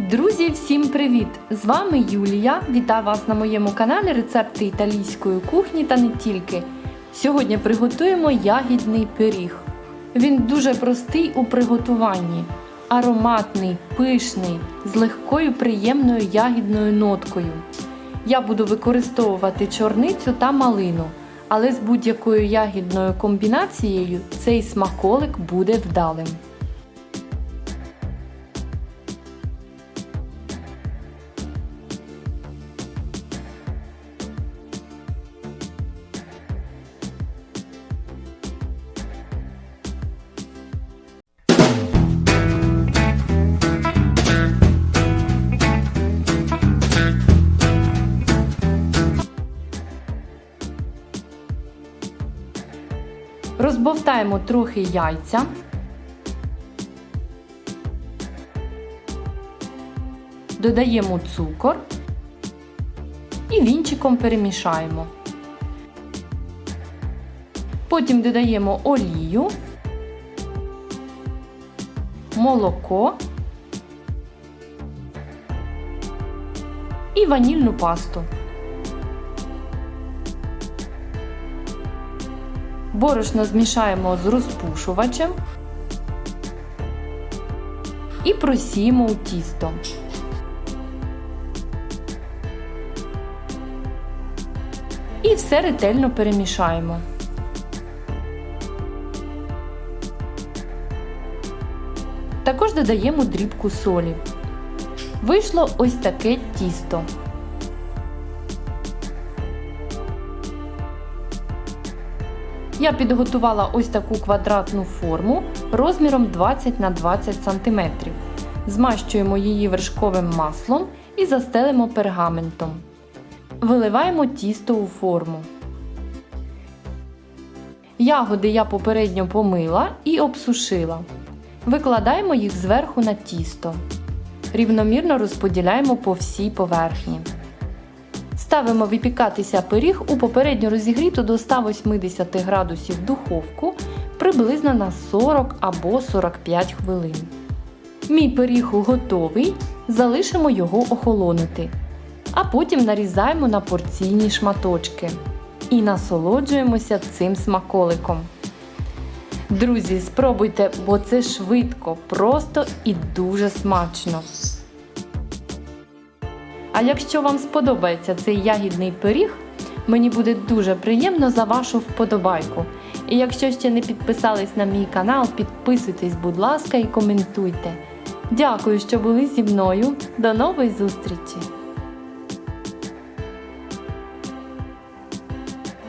Друзі, всім привіт! З вами Юлія. Вітаю вас на моєму каналі Рецепти італійської кухні та не тільки. Сьогодні приготуємо ягідний пиріг. Він дуже простий у приготуванні, ароматний, пишний, з легкою приємною ягідною ноткою. Я буду використовувати чорницю та малину, але з будь-якою ягідною комбінацією цей смаколик буде вдалим. Розбовтаємо трохи яйця. Додаємо цукор і вінчиком перемішаємо. Потім додаємо олію, молоко і ванільну пасту. Борошно змішаємо з розпушувачем і просіємо у тісто. І все ретельно перемішаємо. Також додаємо дрібку солі. Вийшло ось таке тісто. Я підготувала ось таку квадратну форму розміром 20 на 20 см. Змащуємо її вершковим маслом і застелимо пергаментом. Виливаємо тісто у форму. Ягоди я попередньо помила і обсушила. Викладаємо їх зверху на тісто. Рівномірно розподіляємо по всій поверхні. Ставимо випікатися пиріг у попередньо розігріту до 180 градусів духовку приблизно на 40 або 45 хвилин. Мій пиріг готовий, залишимо його охолонути, а потім нарізаємо на порційні шматочки і насолоджуємося цим смаколиком. Друзі, спробуйте, бо це швидко, просто і дуже смачно. А якщо вам сподобається цей ягідний пиріг, мені буде дуже приємно за вашу вподобайку. І якщо ще не підписались на мій канал, підписуйтесь, будь ласка, і коментуйте. Дякую, що були зі мною. До нової зустрічі!